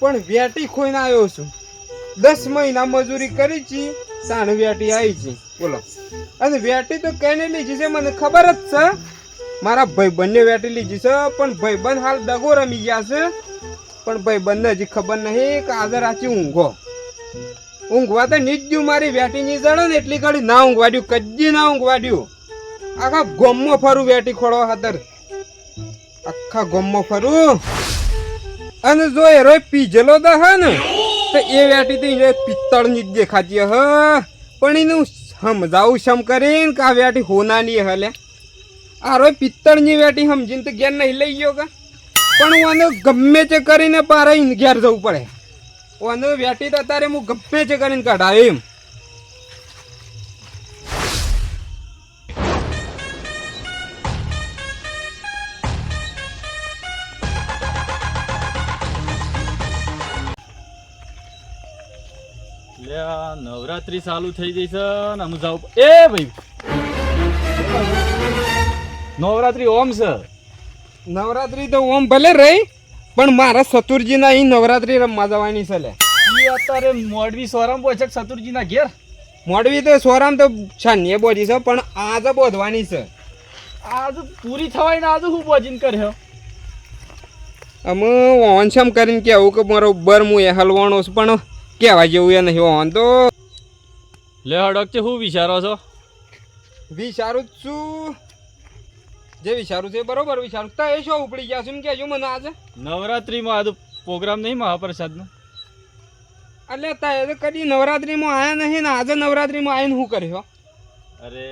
પણ વેટી ખોઈને આવ્યો છું. દસ મહિના મજૂરી કરી છી, સાણ વેટી આવી છે. બોલો. અને વેટી તો કેને લીધી છે, મને ખબર જ છે. મારા ભાઈબંધને વેટી લીધી છે, પણ ભાઈબંધ હાલ દગો રમી ગયા છે. પણ ભાઈબંધને હજી ખબર નહીં કે આજે રાચી ઊંઘો. ઊંઘવા તો નીચજ્યું મારી વેટી ની જડે ને એટલી ઘડી ના ઊંઘવાડ્યું, કદી ના ઊંઘવાડ્યું. આખા ગોમમાં ફરું વેટી ખોળવા ખાતર આખા ગોમમાં ફરું. અને જો એરો પીજેલો હ ને, તો એ વેટી તો એને પિત્તળની જ દેખાતી હ. પણ એનું સમજાવું સમ કરીને કે આ વેટી હોનાની હલે આ રોય પિત્તળની વેટી સમજીને તો ઘેર નહીં લઈ ગયો કા. પણ ઓને ગમે તે કરીને પારે ઘેર જવું પડે. ઓને વેટી તો અત્યારે હું ગમે તે કરીને કઢાવી એમ. નવરાત્રી ચાલુ થઈ ગઈ છે ને હું જાઉં એ ભાઈ. નવરાત્રી ઓમ છે. નવરાત્રી તો ઓમ ભલે રહી પણ મારા સતુરજીના અહીં નવરાત્રી રમવા જવાની છે લે. અત્યારે મોડવી સોરમ બોચક સતુરજીના ઘેર. મોડવી તો સોરામ તો છાનીએ બોજી છે પણ આજે બોધવાની છે. આજ પૂરી થવાય ને આજ હું બોજીને કર્યો. અમે ઓનસમ કરીને કેવું કે મારો બર હું એ હલવાનો છું પણ કહેવા જેવું એ નહીં ઓન તો લે હડક છે હું વિચારો છો? વિચારું છું. જે વિચારું છે બરોબર વિચારું. તો એ શું ઉપડી ગયા છું? એમ કહેજો મને આજે. નવરાત્રીમાં આજ પ્રોગ્રામ નહીં મહાપ્રસાદનો? એટલે તારે તો કદી નવરાત્રિમાં આવ્યા નહીં ને આજે નવરાત્રીમાં આવીને શું કર્યો અરે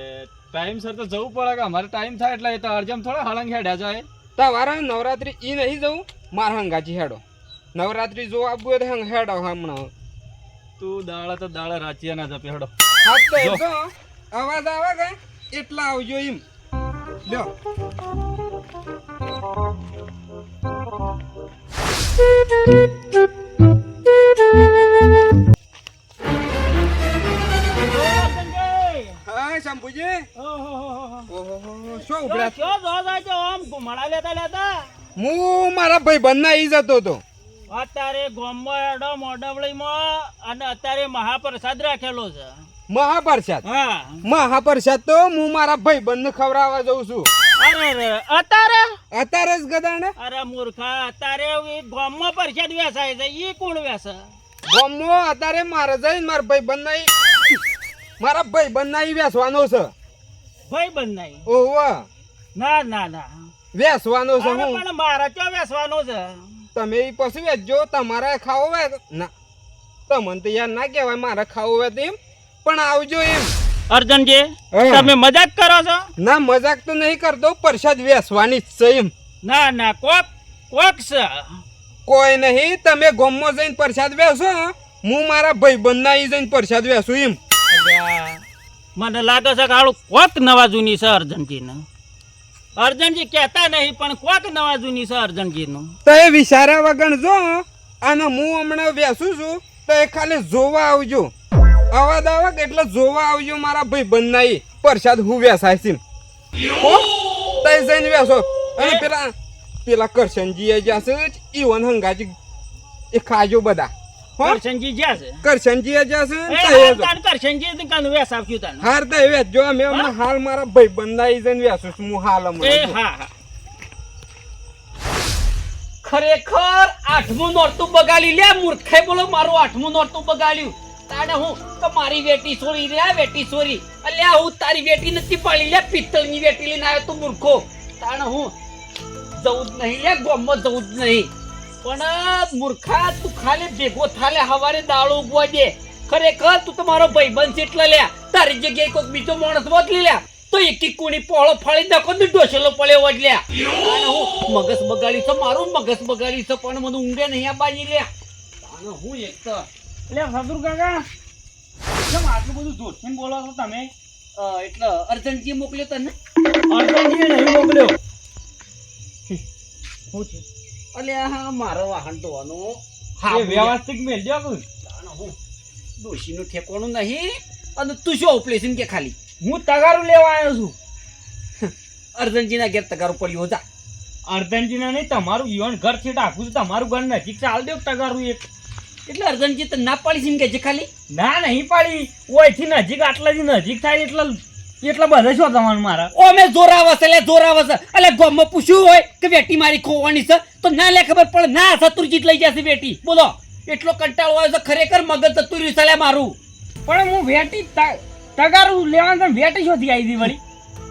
ટાઈમ સર તો જવું પડે કે અમારે ટાઈમ થાય એટલે એ તો અર્જમ થોડા હળંગ હેડ્યા જાય. તમારા નવરાત્રી ઈ નહીં જવું મારા હંગાજી હેડો. નવરાત્રિ જો આવવું હોય તો હંગ હેડો હમણાં. તું દાડા તો દાડા રાચિયા ના જપે હડો. હા તો જો. અવાજ આવે કે એટલા આવજો એમ. લ્યો. હા મારા ભાઈ બંને ઈ જતો હતો. અત્યારે ગોમમાં એડો મોડવળીમાં અને અત્યારે મહાપ્રસાદ રાખેલો છે. મહાપ્રસાદ? હા. મહાપ્રસાદ તો હું મારા ભાઈ બંધ ખવડાવવા જઉં છું. અરે રે અત્યારે? અત્યારે જ ગદાને અરે મૂર્ખા અત્યારે ગોમમાં પ્રસાદ વેસાય છે. ઈ કોણ વેસે ગમો અત્યારે મારે જઈને મારા ભાઈ મારા ભાઈ બંને વેસવાનો છે. ભાઈ બંધ ઓહો. ના ના ના. વેસવાનો છે અરે હું. પણ મારે ચો વેસવાનો છે? તમે એ પછી વેચજો તમારે ખાવો હોય ના. તમને તો યાર ના કહેવાય મારે ખાવું હોય તો એમ. પણ આવજો એમ. અર્જનજી. તમે મજાક કરો છો? ના મજાક તો નહીં કરતો પ્રસાદ વેસવાની જ છે એમ. ના ના કોક કોક છે. કોઈ નહીં તમે ગોમમાં જઈને પ્રસાદ વેસો હું. મારા ભાઈ બંધના ઈ જઈને પ્રસાદ વેસું એમ. મને લાગે છે કે હાલું કોક નવા જૂની છે અર્જનજીને. અર્જનજી કહેતા નહીં પણ કોક નવા જૂની છે અર્જનજીનું. તો એ વિચાર્યા વગર જો અને હું હમણાં બેસું છું તો એ ખાલી જોવા આવજો. અવાજ આવક એટલે જોવા આવજો મારા ભાઈ બંધના પરસાદ હું વેસાય છે. તઈ જઈને વેસો અને પેલા પેલા કરશનજી એ જ્યાં છે ઈવન હંગાજી એ ખાજો બધા. કરશનજી જ્યાં છે. કરશનજી એ જશે એ ને તો એ હાલ જો. તાન કરશનજી ને કાન વેસ આપ્યું તાન. હાર તો એ જો. અમે હમણાં હાલ મારા ભાઈ બંધના જઈને વેસું હું હાલ એ હા હા. ખરેખર આઠમું નોરતું બગાડી લે મૂર્ખે બોલો મારું આઠમું નોરતું બગાડ્યું. તાણે હું તો મારી વેટી છોરી રે આ વેટી છોરી અલ્યા હું તારી વેટી નથી પાડી. લે પિત્તળની વેટી લઈને આવ્યો તું મૂર્ખો. તાણે હું જવું જ નહીં. લે ગોમમાં જવું જ નહીં. પણ મૂર્ખા તું ખાલી ભેગો થાલે હવારે દાળો ઉગવા દે. ખરેખર તું તમારો મારો ભાઈબંધ છે એટલે લ્યા તારી જગ્યાએ કોઈક બીજો માણસ બદલી લ્યા તો એક એક કોણી પોળો ફાળી નાખો ને ઢોસેલો પડ્યો વડ લ્યા અને હું મગજ બગાડી છે મારું મગજ બગાડી છે પણ મને ઊંઘે નહીં આ બાજી લ્યા અને હું એક તો એટલે સસુર કાકા. કેમ આટલું બધું જોરથી બોલો છો તમે? એટલે અર્જનજી મોકલ્યો તને? અર્જનજીએ નહીં મોકલ્યો. હું છે? અલે હા મારો વાહન ધોવાનો. હા વ્યવસ્થિત મેળજો કું તાણ હું ડોશીનું ઠેકોણું નહીં અને તું શું ઓપરેશન કે ખાલી? હું તગારું લેવા આવ્યો છું. અર્જનજીના ઘેર તગારો પડ્યો જા. અર્ધનજીના નહીં તમારું ઈવન ઘર છે આખું છે તમારું ઘર નજીક છે હાલ દો તગારું એક. એટલે અર્જનજી તો ના પાડી છે કે જે ખાલી? ના નહીં પાડી. ઓયથી નજીક આટલાથી નજીક થાય એટલા એટલા બધા શું તમારું મારા? ઓ અમે જોર આવે એટલે જોર આવે એટલે ગામમાં પૂછ્યું હોય કે વેટી મારી ખોવાની છે તો ના લે ખબર પડે. ના શત્રુજીત લઈ જશે વેટી. બોલો. એટલો કંટાળો આવે છે ખરેખર મગજ જતું રહ્યું છે મારું. પણ હું વેટી તગારું લેવાનું તો વેટી શોધી આવી હતી વળી.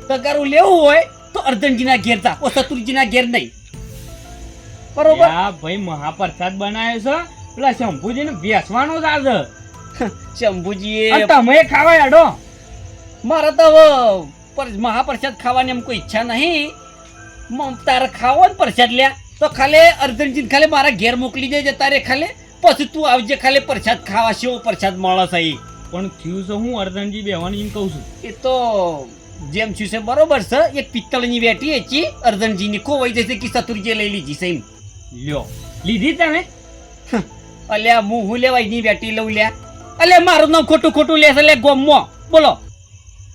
તગારું લેવું હોય તો અર્જનજીના ઘેર જા. ઓ શત્રુજીના ઘેર નહીં. બરોબર? આ ભાઈ મહાપ્રસાદ બનાવ્યો છે. પેલા શંભુજીને બેસવાનો જ આજે. શંભુજી તમે ખાવા હેડો. મારે તો મહાપ્રસાદ ખાવાની એમ કોઈ ઈચ્છા નહીં. તારે ખાવો ને પ્રસાદ લ્યા. તો ખાલે અર્જનજીને ખાલી મારા ઘેર મોકલી દેજે તારે ખાલે. પછી તું આવજે ખાલે પ્રસાદ ખાવા શેવો પ્રસાદ મળે છે પણ થયું છે હું અર્જનજી બેવાની કહું છું. એ તો જેમ થયું છે બરોબર છે. એક પિત્તળની વેટી હતી અર્જનજીની ખોવાઈ જશે કે સતુરજી લઈ લીધી છે એમ. લ્યો. લીધી તમે અલ્યા હું હું લેવાયની વેટી લઉં લ્યા. અલ્યા મારું નામ ખોટું ખોટું લેશે લે ગોમમાં બોલો.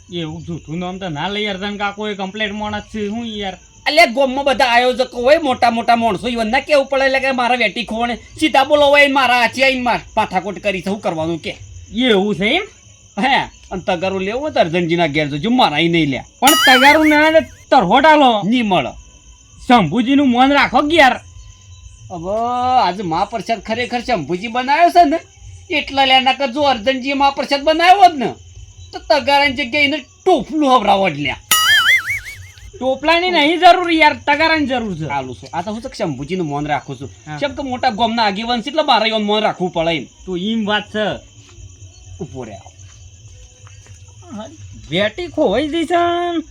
એવું જૂઠું નામ તો ના લઈ અર્ધન કાકો એ કમ્પ્લેટ માણસ છે શું યાર. અલ્યા ગોમમાં બધા આયોજકો હોય મોટા મોટા માણસો ઈવન ના કેવું પડે એટલે કે મારા વેટી ખોવાને સીધા બોલો હોય મારા આચી આવીને માર પાથાકોટ કરી શું કરવાનું કે? એવું છે એમ? હે અને તગારું લેવું તો અર્જનજીના ઘેર જો મારા નહીં લ્યા. પણ તગારું ના ને તરહોટ આલો. નહીં મળે. શંભુજીનું મન રાખો યાર. હવે આજે મહાપ્રસાદ ખરેખર શંભુજી બનાવ્યો છે ને એટલા લેના કરજો અર્જનજીએ મહાપ્રસાદ બનાવ્યો જ ને. તો તગારાની જગ્યાએ એને ટોપલું હવરાવો જ લ્યા ટોપલાની નહીં જરૂર યાર તગારાની જરૂર છે. ચાલુ છે. આ તો હું તો શંભુજીનું મોન રાખું છું. કેમ કે મોટા ગોમના આગેવાન છે એટલે મારે એવું મોન રાખવું પડે એમ. તો એમ વાત છે. ઊભો રહ્યા. બેટી ખોવાઈ ગઈ છે ન.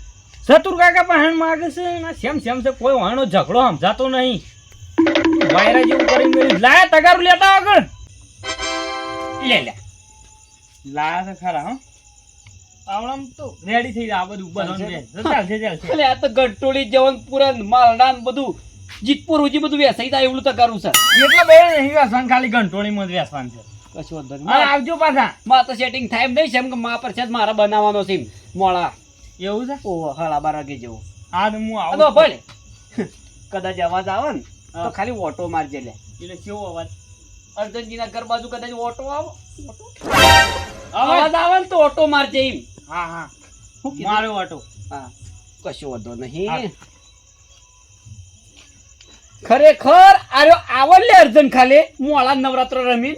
ચતુર કાકા પહેણ માગે છે ને. શેમ છે કોઈ વાણો ઝઘડો સમજાતો નહીં. વાયરા જેવું કરી મેળ્યું લાયા તગારું લેતા આગળ. લે લે. લાયા છે ખરા હો. આવડમ તો રેડી થઈ જાય આ બધું બધું ચાલશે. ચાલશે એટલે આ તો ગટોળી જવન પુરણ માલડા બધું. જીતપુર ઉજી બધું વેસાઈ જાય એવું તગારું છે. એટલે બે નહીં વેસવાનું ખાલી ઘંટોળીમાં જ વેસવાનું છે. કશું વાંધો નહીં. અને આવજો પાછા. માં તો સેટિંગ થાય એમ નહીં છે એમ કે મા પ્રસાદ મારે બનાવવાનો છે. મોળા. એવું છે? ઓહો હળા બાર વાગે જેવું. હા તો હું આવું ભલે. કદાચ અવાજ આવે ને તો ખાલી ઓટો મારજે લે. એટલે કેવો અવાજ? અર્જનજીના ઘર બાજુ કદાચ ઓટો આવે? ઓટો? અવાજ આવે ને તો ઓટો મારજે એમ. હા હા. કીધું? મારો વાટો. હા. કશો વાંધો નહીં. હા. ખરેખર આર્યો આવડલે અર્જન ખાલે. મોળા નવરાત્ર રમીન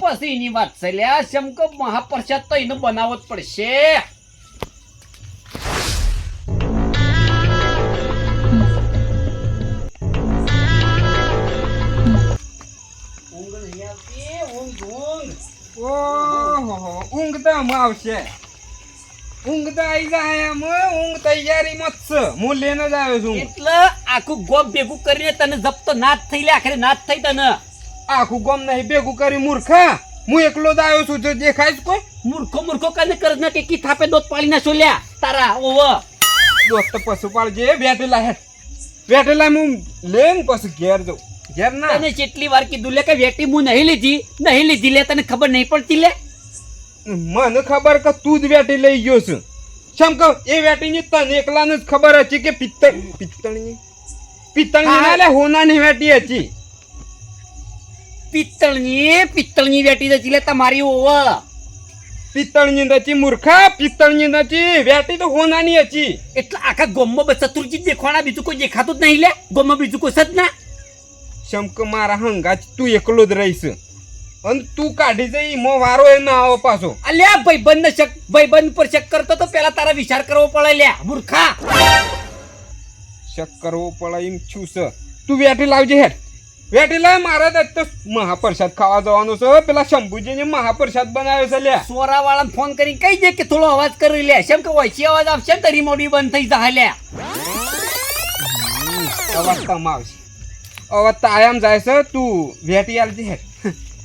પછી એની વાત છે કે મહાપ્રસાદ તો એનો બનાવવો જ પડશે. ઊંઘ તો આવશે. ઊંઘ તો આવી જાય આમ ઊંઘ તૈયારીમાં જ છે હું લઈને જ આવ્યો છું. એટલે આખું ગોપ ભેગું કરીને તને જપ્તો નાથ થઈ લે આખરે નાથ થઈ તને. આખું ગોમ નહીં ભેગું કરી મૂર્ખા હું? એકલો જ આવ્યો છું જો દેખાય કોઈ? મૂર્ખો મૂર્ખો કને કરજ ના કે કી થાપે દોત પાડી ના છોલ્યા તારા ઓવ. દોસ્ત પશુપાળ જે બેઠેલા હે. બેઠેલા હું લઈને પછી ઘેર જઉં. ઘેર ના. તને કેટલી વાર કીધું લે કે વેટી હું નહીં લીધી નહીં લીધી લે તને ખબર નહીં પડતી લે. મને ખબર કે તું જ વેટી લઈ ગયો છું. શમ કહું? એ વેટીની તને એકલાને જ ખબર હતી કે પિત્તળ પિત્તળની? પિત્તળની ના લે હોનાની વેટી હતી. પિત્તળની પિત્તળની વેટી હતી લે તમારી ઓવ પિત્તળની નથી મૂર્ખા. પિત્તળની નથી વેટી તો હોનાની હતી. એટલે આખા ગોમમાં ચતુર્જી દેખવાના બીજું કોઈ દેખાતું જ નહીં લે. ગોમમાં બીજું કોઈ સજ ના. શમક મારા હંગાજ તું એકલો જ રહીશ. અને તું કાઢી જઈ મો વારો એ ના આવો પાછો. અલ્યા ભાઈબંધ ને શક ભાઈબંધ પર શક કરતો તો પેલા તારા વિચાર કરવો પડે લ્યા. મૂર્ખા. શક કરવો પડે એમ છું છે તું વેટી લાવજે હેડ. વેટી લાવ મારે તો મહાપ્રસાદ ખાવા જવાનું છે પેલા શંભુજીને મહાપ્રસાદ બનાવ્યો છે લ્યા. સોરા વાળાને ફોન કરી કહી દે કે થોડો અવાજ કરી લે. કેમ કે ઓછી અવાજ આવશે તારી મોડી બંધ થઈ જાય લ્યા. અવાજ તમ આવશે. અવાજ તો આયામ જાય છે તું વેટી આવજે હેડ.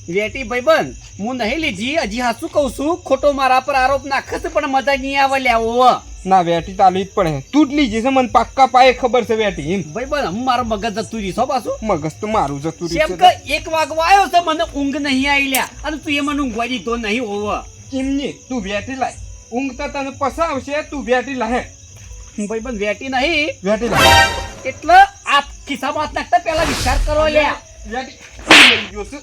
વેટી ભાઈબંધ હું નહીં લીધી હજી હાસું કહું છું ખોટો મારા પર આરોપ નાખે છે પણ મજા નહીં આવે લ્યા ઓવ ના વેટી ચાલવી જ પડે. તું જ લીધી છે મને પાક્કા પાયે ખબર છે વેટી એમ. ભાઈબંધ હું મારો મગજ જતું રહી છો પાછું. મગજ તો મારું જતું કેમ રહ્યું કે છે એક વાગવા આવ્યો છે મને ઊંઘ નહીં આવી લ્યા. અને તું એ મને ઊંઘવા દીધો નહીં હોવ એમની તું વેટી લાય. ઊંઘ તો તને પસાવશે તું વેટી ભાઈ ભાઈબંધ વેટી નહીં. વેટી લાય. એટલે આ ખિસ્સામાં હાથ નાખતા પહેલા વિચાર કરો લ્યા. વેટી લઈ ગયો છું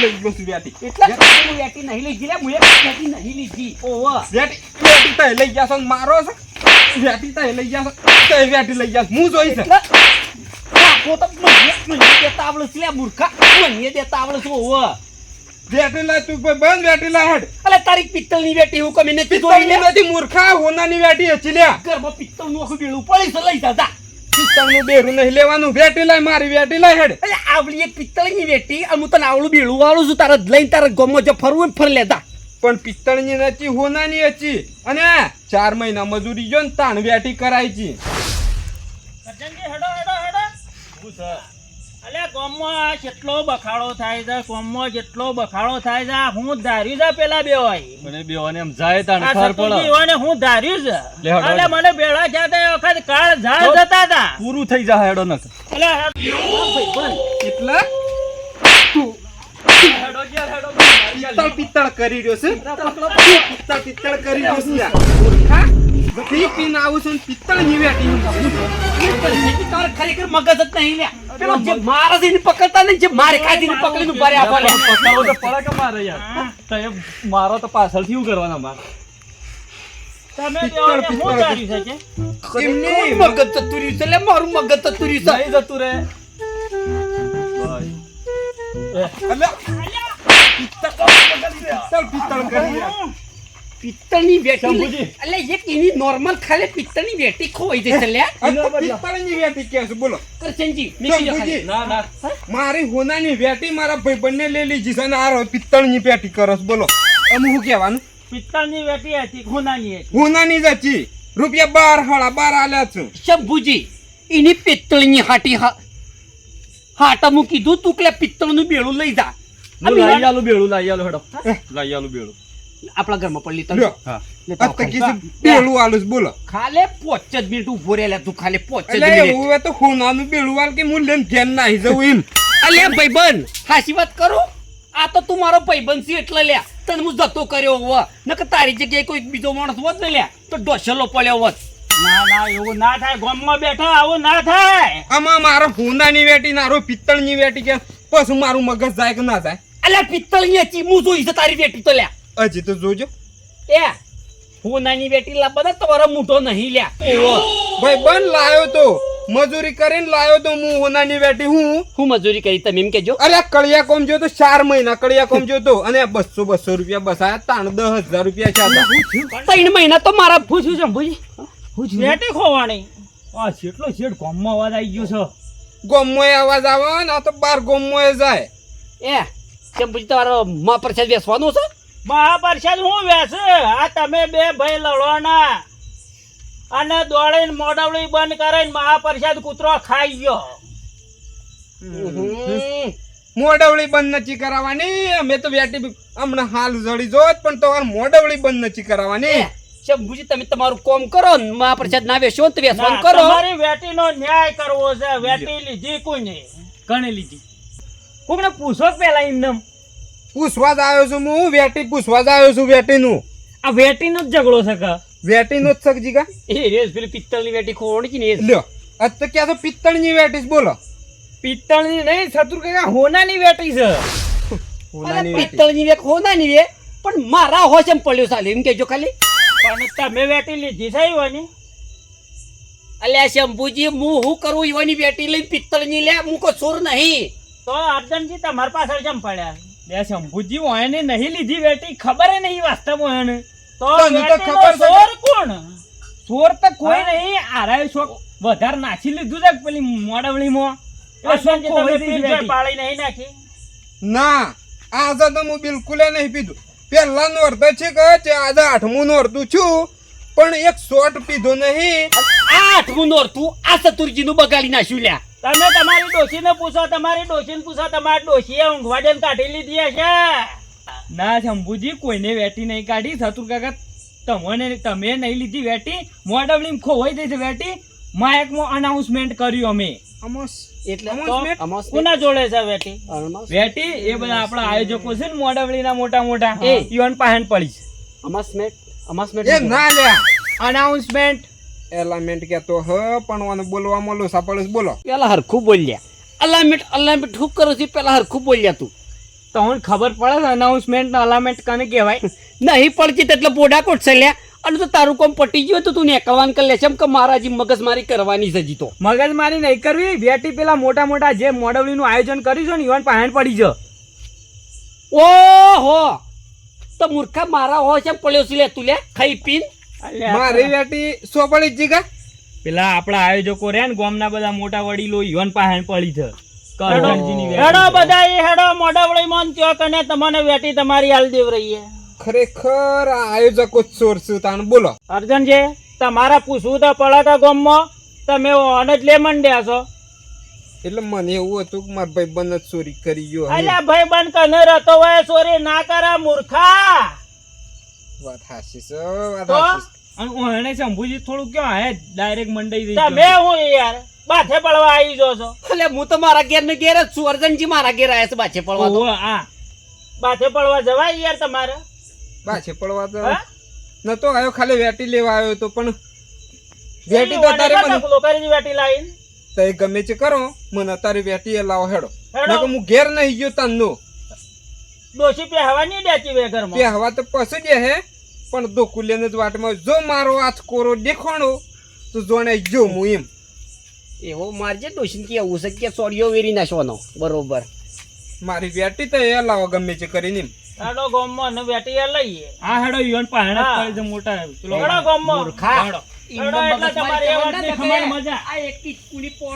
લઈ ગયો છું વેટી એટલે હું વેટી નહીં લીધી લે હું વેટી નહીં લીધી. ઓવા વેટી વેટી તય લઈ ગયા છો ને મારો છે? વેટી તય લઈ ગયા છો? તય વેટી લઈ ગયા હું જોઈ એટલે કાકો તો મને મને દેતા આવડે છે મૂર્ખા. મને દેતા આવડે છે ઓવા વેટી લાય તું બંધ વેટી લાય હેડ. અલે તારી પિત્તળની વેટી હું કમી નથી જોઈ લે નથી મૂર્ખા હોનાની વેટી હચી લે. ઘરમાં પિત્તળનું આખું બેડું પડી લઈ જા. પિત્તળનું બેરું નહીં લેવાનું. વેટી લાય મારી વેટી લાય હેડ. અલે આવડી એક પિત્તળની વેટી અને હું તને આવડું બેડું વાળું છું તારા લઈને તારા ગમો જો ફરવું ફર લેતા. પણ પિત્તળની નથી હોનાની હતી અને ચાર મહિના મજૂરી જો ને તાણ વેટી કરાય છે. હેડો, હેડો, હેડો. અલ્યા ગામમાં કેટલો બખાડો થાય છે ગામમાં જેટલો બખાડો થાય છે હું ધાર્યું છે પેલા બે હોય. મને બેવાને એમ જાય તાણ ખબર પડે. હોયને હું ધાર્યું છે. એટલે મને બેડા છે તે કાળ ઝાડ જતા હતા. પૂરું થઈ જાય હેડો નક એટલે પિત્તળ પિત્તળ કરી રહ્યો છે. પિત્તળ પિત્તળ કરી રહ્યો છે યાર. મૂર્ખા આવું છું ને પિત્તળની વેટી હું. લાવું છું. તારે ખરેખર મગજ જ નહીં લ્યા પેલો જે મારે પકડતા ને જે મારે ખાધીને પકડીને ઊભા રહ્યા બોલે પકડવો તો પડે કે મારે યાર. તો એ મારો તો પાછળથી શું કરવાના મારે? તમે બે હું ધાર્યું છે કે? એમને મગજ જતું છે લે મારું મગજ જતું છે. નહીં જતું રે પિત્તળ પિત્તળ કરી પિત્તળની વેટી એટલે એક એની નોર્મલ ખાલી પિત્તળની વેટી ખોવાઈ જશે તો પિત્તળની વેટી કે છે બોલો. કરશનજી મીઠી જો ખાલી. શંભુજી, ના. ના મારી હોનાની વેટી મારા ભાઈબંધને લઈ લીધી છે અને આ પિત્તળની પેટી કરો છો બોલો. અમે શું કહેવાનું? પિત્તળની વેટી હતી ખૂનાની હતી. હોનાની જ હતી. રૂપિયા બાર હળા બાર આલ્યા છું. શંભુજી એની પિત્તળની હાટી હા હાટા હું કીધું તું કે પિત્તળનું બેડું લઈ જા. લઈ લાઈ આલું બેડું લઈ આલું હેડો. લઈ આલું બેડું. આપણા ઘરમાં પણ લીધા બોલો. ખાલે પોચ જ મિનિટ ઊભો રહેલા તું ખાલે પોચ જ મિનિટ. એવું હોય તો હોનાનું પેલું આલ કે હું લઈને ઘેર નાહી જવું એમ. અલ્યા ભાઈબંધ હાસી વાત કરું? આ તો તું મારો ભાઈબંધ છે એટલે લ્યા. તને હું જતો કર્યો હોવા નકર તારી જગ્યાએ કોઈ બીજો માણસ હોત ને લ્યા તો ડોસલો પડ્યો હોત. ના ના એવું ના થાય. ગામમાં બેઠા આવું ના થાય. આમાં મારો હોનાની વેટી નારો પિત્તળની વેટી કે પછી મારું મગજ જાય કે ના જાય? અલ્યા પિત્તળની હતી હું જોઈ છે તારી વેટી તો લ્યા. હજી તો જોજો. એ હું વેટી બેટી લાવવા તમારો મોટો નહીં લ્યા. ભાઈ બંધ લાયો તો. મજૂરી કરીને લાયો તો હું હોનાની વેટી હું? હું મજૂરી કરી તમે એમ કેજો અરે કળિયા કોમ જો તો ચાર મહિના કળિયા કોમ જો તો. અને બસો બસો રૂપિયા બસાયા તાણ દસ હજાર રૂપિયા છે ત્રણ મહિના તો મારા ભૂસ્યું છે ભુજી? વેટી ખોવાણી આ કેટલો શેઠ ગોમમાં અવાજ આવી ગયો છે. ગોમમાં અવાજ આવે ને આ તો બાર ગોમમાં જાય. એ કેમ ભૂજી તમારો મા પ્રસાદ બેસવાનું છે? મહાપરિષદ હું વેસ? આ તમે બે ભાઈ લડવાના. અને દોડીને મોડવડી બંધ કરીને મહાપ્રસાદ કૂતરો ખાઈ ગયો. હમ. મોડવળી બંધ નથી કરાવવાની. અમે તો વેટી હમણાં હાલ જડી જોત પણ તો મોડવળી બંધ નથી કરાવવાની. શંભુજી તમે તમારું કોમ કરો ને મહાપ્રસાદ ના વેચો ને તો વેચવાનું ના, કરો? તમારી વેટીનો ન્યાય કરવો છે. વેટી લીધી કોઈને? ઘણી લીધી. કોકને પૂછો પેલા એમને? પૂછવા જ આવ્યો છું હું વેટી પૂછવા જ આવ્યો છું વેટીનું આ વેટીનો જ ઝઘડો છે કે? વેટીનું નો શકજી કા એ રેસ પેલી પિત્તળની વેટી ખોવાની છે ને એ જ. લ્યો આ તો ક્યાં તો પિત્તળની વેટી છે, બોલો. પિત્તળની નહીં શત્રુ કાકા હોનાની વેટી છે. હોનાની વેટી. પિત્તળની વેક હોનાની વે પણ મારા હોશ એમ પડ્યો સાલી એમ કેજો ખાલી. પણ તમે વેટી લીધી છે ઈવાની? અલ્યા શંભુજી હું હું કરું ઈવાની વેટી લઈને પિત્તળની લે હું કો સુર નહીં. તો અર્જનજી તમારા પાછળ કેમ પડ્યા? બે શંભુજી ઓયને નહીં લીધી વેટી ખબર નહીં વાસ્તવમાં એને. તો તને તો ખબર છે. ચોર કોણ? ચોર તો કોઈ નહીં. આરાય શોખ વધારે નાખી લીધું છે પેલી વેટી. પાળી નહીં નાખી. ના આજે તો હું બિલકુલ નહીં પીધું. પહેલા અર્ધ છે કે છે આજે આઠમું નોરતું છું પણ એક શોટ પીધો નહીં. આઠમું આઠમું નોરતું આ ચતુરજીનું બગાડી નાખ્યું લ્યા. તમે તમારી ડોશીને પૂછો તમારી ડોશીને પૂછો તમારી એ ઊંઘવા દઈને કાઢી લીધી હશે. ના શંભુજી કોઈને વેટી નહીં કાઢી. સતુર કાકા તમને તમે નહીં લીધી વેટી. મોડવણી ખોવાઈ ગઈ છે વેટી. માયકમાં અનાઉન્સમેન્ટ કર્યું અમે. આમાં એટલે Announcement? Announcement? કોના જોડે છે વેટી? વેટી એ બધા આપણા આયોજકો છે ને મોડવણીના મોટા મોટા. એ. ઈવન પાહેન પડી છે. એ ના લે અનાઉન્સમેન્ટ એલામેન્ટ કહેતો હ પણ ઓને બોલવામાં લોસા પડે બોલો. પેલા હરખું બોલ્યા. અલામેન્ટ અલામેન્ટ શું કરો છું પેલા હરખું બોલ્યા તું. તો હું ખબર પડે અનાઉન્સમેન્ટ અલામેન્ટ કને કહેવાય? નહીં પડતી એટલે બોડા કોટ લ્યા. અને તો તારું કોમ પટી ગયું તો તું નીકળવાનું કરી લે છે એમ કે મારા જે મગજમારી કરવાની છે જીતો મગજમારી મગજ મારી નહીં કરવી વેટી પેલા મોટા મોટા જે મોડવલીનું આયોજન કર્યું છે ને ઈવન પાહણ પડી જ ઓહો! તો મૂર્ખા મારા હો છે પડ્યો છે લે તું લે ખાઈ પીન. મારી વેટી સો પડી જ પેલા આપણા આયોજકો રહ્યા ને ગામના બધા મોટા વડીલો ઈવન પાહણ પડી છે. હેડો બધા એ હેડો મોઢાવળી મન ત્યો કને તમને વેટી તમારી હાલ દેવ રહીએ. ખરેખર આયોજકો ચોર છું તાન બોલો. અર્જનજી તમારા પૂછવું તો પડે ગોમમાં તમે ઓન જ લે મંડ્યા છો? એટલે મને એવું હતું કે મારા ભાઈ બંધ ચોરી કરી ગયો. અલ્યા ભાઈ બન કને રહેતો હોય ચોરી ના કરા મૂર્ખા. વાત હાસી છે વાત હાસી અને ઓહણે શંભુજી થોડું ક્યાં હે? ડાયરેક્ટ મંડાઈ દીધું તમે હું યાર? બાથે પડવા આવી જો છો. એટલે હું તો મારા ઘેર ને ઘેર જ છું. અર્જનજી મારા ઘેર આવ્યા છે બાથે પડવા તો. હા બાથે પડવા જવાય યાર તમારે? પાછે પડવા તો? નતો આવ્યો ખાલી વેટી લેવા આવ્યો તો પણ વેટી તો તારે મને લોકારીની વેટી લાવીને? એ ગમે તે કરો મને અત્યારે વેટી એ લાવો હેડો. હેડો. નકર હું ઘેર નહીં ગયો તાનનો. ડોશી હવા નહીં દેતી બે ઘરમાં? પે હવા તો પછી દે હે પણ દોકુલિયાને જ વાટમાં જો મારો હાથ કોરો દેખાણો તો જોણે જો હું એમ. એવો મારજે ડોશીને કે એવું છે કે સોડિયો વેરી નાખવાનો. બરોબર. મારી વેટી તો એ લાવો ગમે છે કરીને એમ. હેડો ગામમાં અને વેટી એ લઈએ. આ હેડો ઈવન પાહણ. પડી છે મોટા હેડો ગોમમાં. મૂર્ખા. હેડો. હેડો એટલે તમારે એ ખબર મજા. આ એક કી કુડી પોળ